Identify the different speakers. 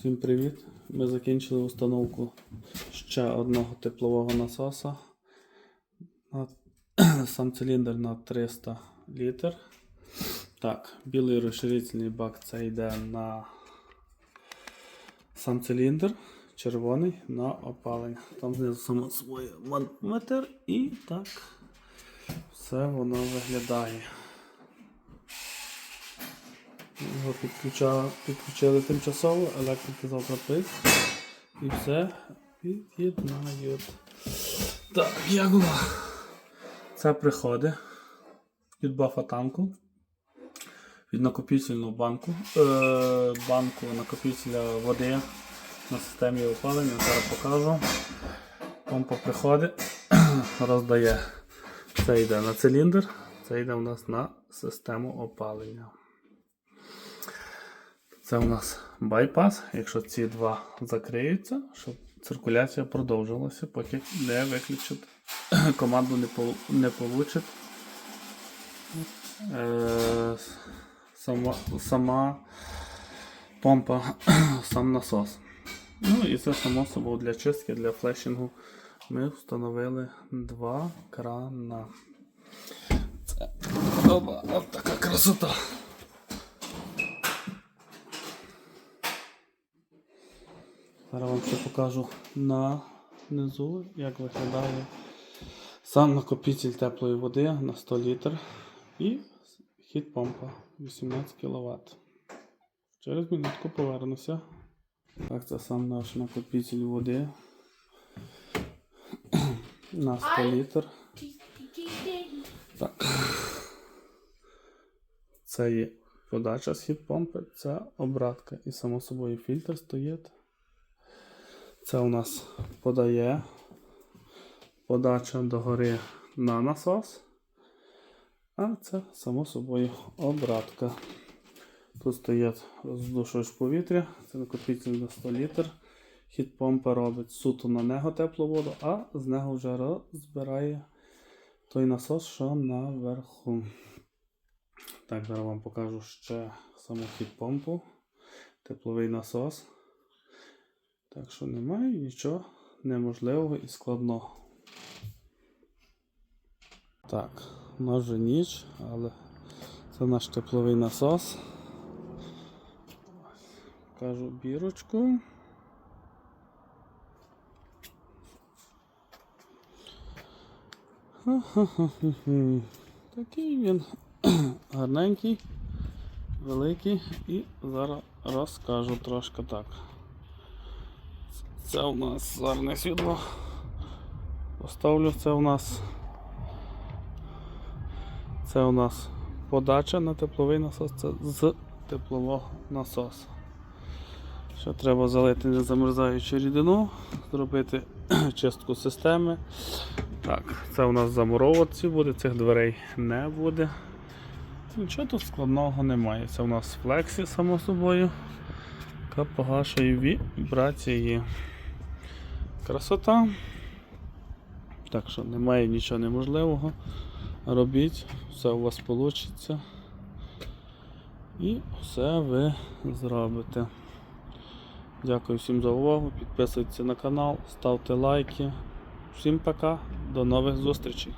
Speaker 1: Всім привіт! Ми закінчили установку ще одного теплового насоса. На- Сам циліндр на 300 літр. Так, білий розширительний бак це йде на сам циліндр, червоний на опалення. Там знизу само своє манометр і так все воно виглядає. Його підключа- підключили тимчасово, електрики завтра прийдуть і все під'єднають. Так, як воно? Це приходить від бафа танку, від накопительного банку, е, банку накопителя води на системі опалення. Зараз покажу. Помпа приходить, роздає. Це йде на циліндр, це йде у нас на систему опалення. Це у нас байпас. Якщо ці два закриються, щоб циркуляція продовжилася, поки не виключить, команду не, пол- не получить. Е, сама, сама помпа, сам насос. Ну і це само собою для чистки, для флешингу ми встановили два крана. Це така красота. Зараз вам ще покажу на низу, як виглядає сам накопитель теплої води на 100 літр і хід помпа 18 кВт. Через минутку повернуся. Так, це сам наш накопитель води на 100 літр. Так. Це є подача з хід помпи, це обратка. І само собою фільтр стоїть. Це у нас подає подача догори на насос. А це само собою обратка. Тут стоїть роздушувач повітря, це накопитель на 100 літр. Хід помпа робить суто на нього теплу воду, а з нього вже розбирає той насос, що наверху. Так, зараз вам покажу ще саму хід помпу, тепловий насос. Так що немає нічого неможливого і складного. Так, у нас вже ніч, але це наш тепловий насос. Кажу бірочку. Такий він гарненький, великий і зараз розкажу трошки так. Це у нас зорне світло. Поставлю це у нас. Це у нас подача на тепловий насос, це з теплового насосу. Ще треба залити незамерзаючу рідину, зробити чистку системи. Так, це у нас замуровуватися буде, цих дверей не буде. Нічого тут складного немає. Це у нас флексі, само собою. Яка погашує вібрації. Красота. Так що немає нічого неможливого. Робіть, все у вас вийде. І все ви зробите. Дякую всім за увагу. Підписуйтесь на канал, ставте лайки. Всім пока, до нових зустрічей.